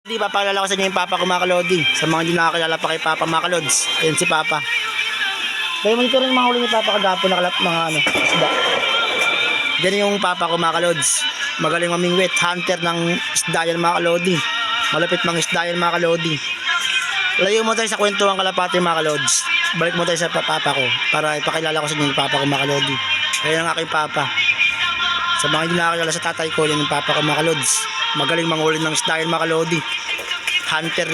Di papaalala ko sa inyo yung Papa ko mga kalodi. Sa mga hindi nakakilala pa kay Papa mga kalods. Ayun si Papa. Kaya mo rin mga huli ni Papa kagapo na kalap mga ano, isda. Yan yung Papa ko mga kalods. Magaling mamingwit. Hunter ng isda yan mga kalodi. Malapit mga isda yan mga kalodi. Layo mo tayo sa kwentuhan kalapati mga kalods. Balik mo tayo sa pa- Papa ko para ipakilala ko sa inyo yung Papa ko mga kalodi. Kaya ang aking Papa. Sa mga hindi nakakilala sa tatay ko, yan yung Papa ko mga kalods. Magaling manghuli ng isda yan mga kalodi. Hunter,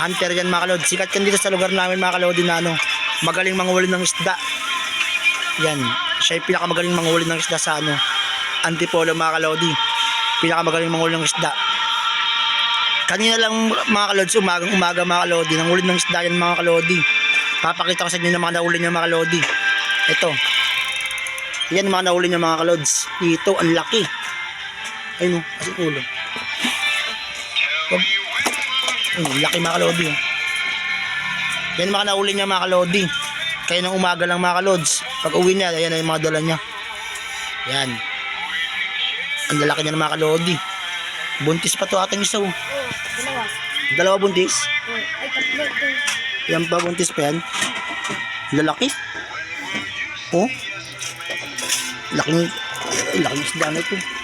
hunter yan mga kalodi. Sikat yan dito sa lugar namin mga kalodi na ano, magaling manghuli ng isda. Yan, siya yung pinakamagaling manghuli ng isda sa ano, Antipolo mga kalodi. Pinakamagaling manghuli ng isda. Kanina lang mga kalods, umagang umaga mga kalodi, nanghuli ng isda yan mga kalodi. Papakita ko sa inyo ng mga nahuli niya mga kalodi. Ito. Yan mga nahuli niya mga kalods. Dito, ang laki. Ayun o, kasi ulo. Wag. Ayun, ang laki mga kalodi. oh. Yan mga nahuli niya mga kalodi. Kaya nang umaga lang mga kalods. Pag uwi niya, ayan na yung mga dala niya. Yan. Ang lalaki niya ng mga kalodi. Buntis pa to ating isa oh. Oh, dalawa. Dalawa buntis. Ay, tatlo. Yan pa buntis pa yan. Lalaki. Oh. Laking, laking isda na ito.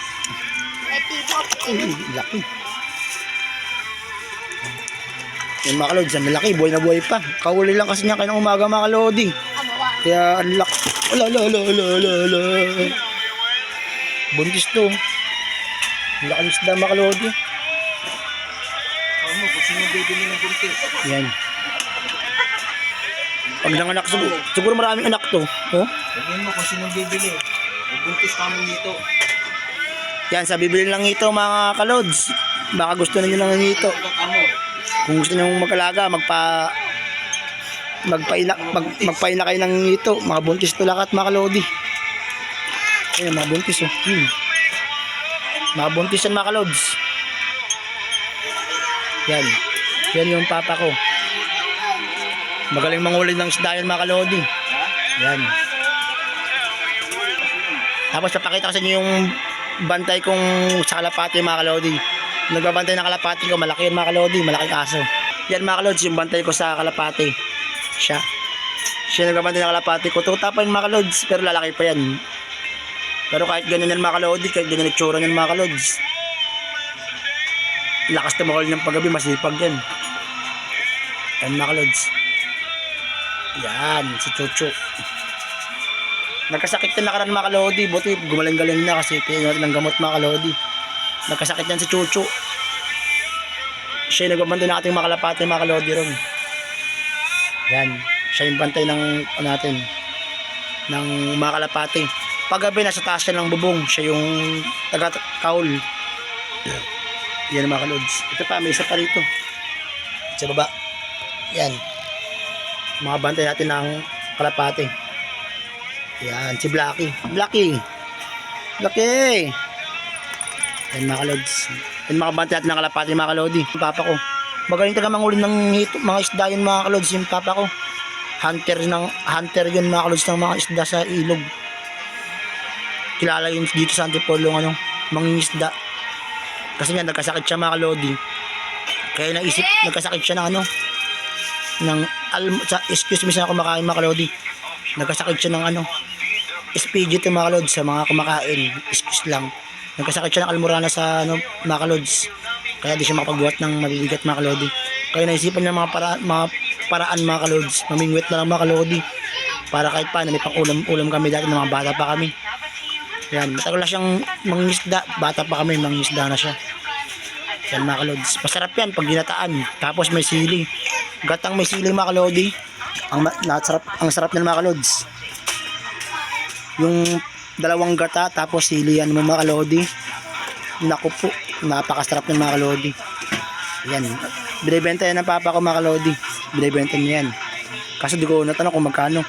Ay, laki. Yan mga kalods, ang lalaki, buhay na buhay pa. Kauli lang kasi niya kayo ng umaga mga bawa. Kaya ang laki. Ala, ala, ala, ala, ala, ala. Buntis to. Ang laking isda mga kalodi. Ano, kung sino bibili ng buntis? Yan. Pag nanganak siguro, siguro maraming anak to. Oh. Sabihin mo kung sino bibili. Buntis kami dito. Yan, sa bibili lang ito mga kalods. Baka gusto ninyo lang. Ito. Kung gusto niyo magkalaga, magpa magpaila mag, magpaila kayo ng ito, mga buntis to lakat mga kalodi. Ayun, mga buntis oh. Hmm. Mga buntis yan mga kalods. Yan. Yan yung papa ko. Magaling manghuli ng isda yan mga kalodi. Yan. Tapos papakita ko sa inyo yung bantay kong sa kalapati mga kalodi. Nagbabantay ng kalapati ko, malaki yan mga kalodi, malaking aso. Yan mga kalods, yung bantay ko sa kalapati. Siya. Siya nagbabantay ng kalapati ko. Tuta pa yung mga kalods, pero lalaki pa yan. Pero kahit ganyan yan mga kalodi, kahit ganyan itsura yan mga kalods. Lakas tumakal ng paggabi, masipag yan. Yan mga kalods. Yan, si Chucho. Nagkasakit na nakaraan mga kalodi. Buti gumaling-galing na kasi pinag natin ng gamot mga kalodi. Nagkasakit yan si Chucho. Siya yung nagbabantay ng ating mga kalapate mga kalodi ron. Yan. Siya yung bantay ng ano natin. Ng mga kalapate. Paggabi nasa taas siya ng bubong. Siya yung taga-kaul. Yan mga kalods. Ito pa, may isa pa rito. Sa baba. Yan. Mga bantay natin ng kalapate. Yan, si Blacky. Blacky! Blacky! Yan mga kalods. Yan mga bantay natin ng kalapati mga kalodi. Yung papa ko. Magaling taga manguli ng hito, mga isda yun mga kalods. Yung papa ko. Hunter ng hunter yun mga kalods ng mga isda sa ilog. Kilala yun dito sa Antipolo ng ano, mangingisda. Kasi nga nagkasakit siya mga kalodi. Kaya naisip, nagkasakit siya ng ano, ng al, sa, excuse me sa kumakain mga kalodi. Nagkasakit siya ng ano, SPG to mga kalods sa mga kumakain. Excuse lang. Nagkasakit siya ng almorana sa ano, mga kalods. Kaya di siya makapagbuhat ng mabibigat mga kalodi. Kaya naisipan niya mga, para, mga paraan mga kalods. Mamingwit na lang mga kalodi. Para kahit paano may pang ulam, ulam kami dati ng mga bata pa kami. Yan, matagal na siyang mangingisda. Bata pa kami, mangingisda na siya. Yan mga kalods. Masarap yan pag ginataan. Tapos may sili. Gatang may sili mga kalodi. Ang, nasarap, ang sarap ng mga kalods. Yung dalawang gata tapos sili yan mga kalodi. Naku po, napakasarap ng mga kalodi. Yan. Binibenta yan ng papa ko mga kalodi. Binibenta niya yan. Kaso di ko natanong kung magkano.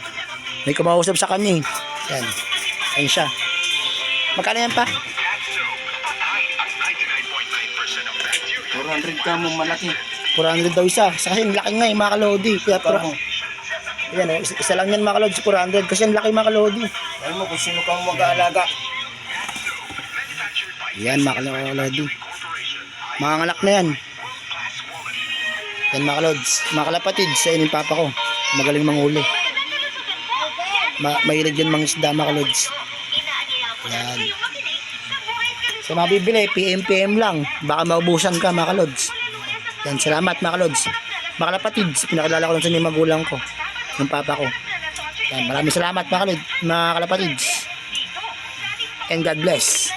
May kumausap sa kanya eh. Yan. Ayun siya. Magkano yan pa? 400 ka mo malaki. 400 daw isa. Sa kasi laki nga eh mga kalodi. Kaya pro, yan, oh, isa, lang yan mga kalodi. 400 kasi ang laki mga kalodi. Alam mo kung sino kang mag-aalaga. Yan mga kalodi. Mga na yan. Yan mga kalods. Mga kalapatid, sa yung papa ko. Magaling manghuli. Ma mahilig yan mga isda mga kalods. Yan. Sa mga bibili, PM-PM lang. Baka maubusan ka mga kalods. Yan, salamat mga kalods. Mga kalapatid, pinakilala ko lang sa inyo yung magulang ko. Yung papa ko. Maraming salamat mga kalod, mga kalapatids. And God bless.